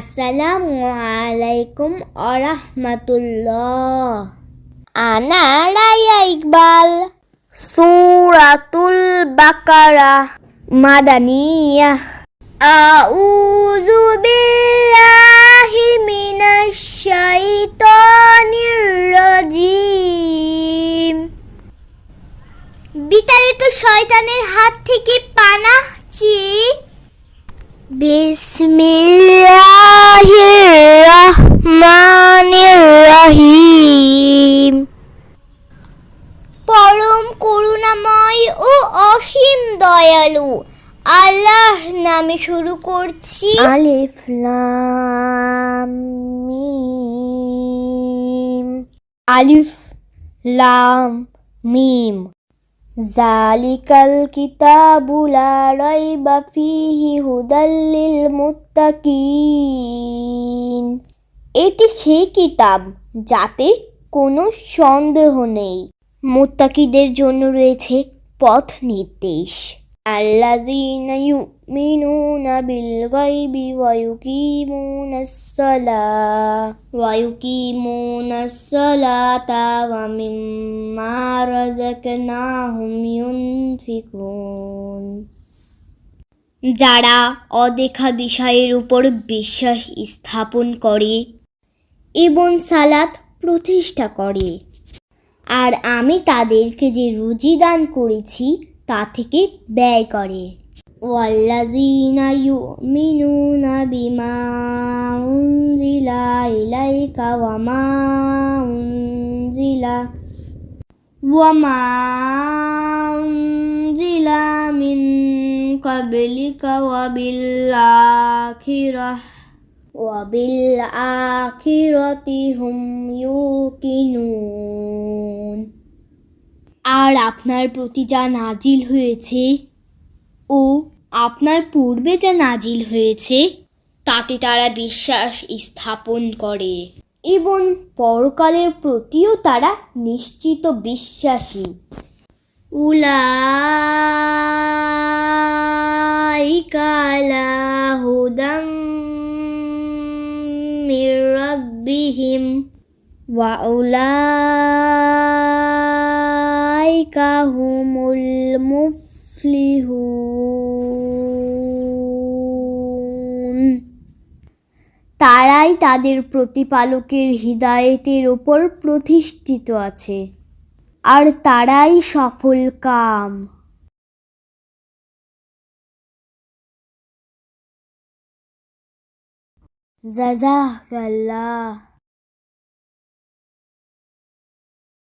আসসালামু আলাইকুম আরহামাতুল্লাহ আনা রায়া ইকবাল, সুরাতুল বাকারা, মাদানিয়া। আউযু বিল্লাহি মিনাশ শাইতানির রাজিম। বিতাড়িত শয়তানের হাত থেকে পানা চেয়ে বিসমিল্লাহির রহমানির রহিম পরম করুণাময় ও অসীম দয়ালু আল্লাহ নামে শুরু করছি। আলিফ লাম মিম। আলিফ লাম মিম। জালিকাল কিতাবুলা রাইবা ফিহি হুদাল্লিল মুত্তাকিন এটি সেই কিতাব যাতে কোনো সন্দেহ নেই। মুত্তাকিদের জন্য রয়েছে পথ নির্দেশ। গায়বি ওয়া ইউকিমুনাস সালাহ ওয়া ইউকিমুনাস সালাতা ওয়া মিম্মা রাযাকনাহুম যারা অদেখা বিষয়ের উপর বিশ্বাস স্থাপন করে এবং সালাত প্রতিষ্ঠা করে। আর আমি তাদেরকে যে রুজি দান করেছি তা থেকে ব্যয় করে ওয়াল্লাযীনা ইউমিনুনা বিমা উনজিলা ইলাইকা ওয়া মা উনজিলা ওয়া মা উনজিলা মিন ক্বাবলিকা ওয়া বিল আখিরাহ وبالآخرة هم يوقنون আর আপনার প্রতি যা নাজিল হয়েছে ও আপনার পূর্বে যা নাজিল হয়েছে, তাতে তারা বিশ্বাস স্থাপন করে। এবং পরকালের প্রতিও তারা নিশ্চিত বিশ্বাসী। উলাইকা আলা হুদাম ওয়া উলাইকা হুমুল তারাই তাদের প্রতিপালকের হৃদায়তের ওপর প্রতিষ্ঠিত আছে আর তারাই সফল কাম। জাজাকাল্লাহ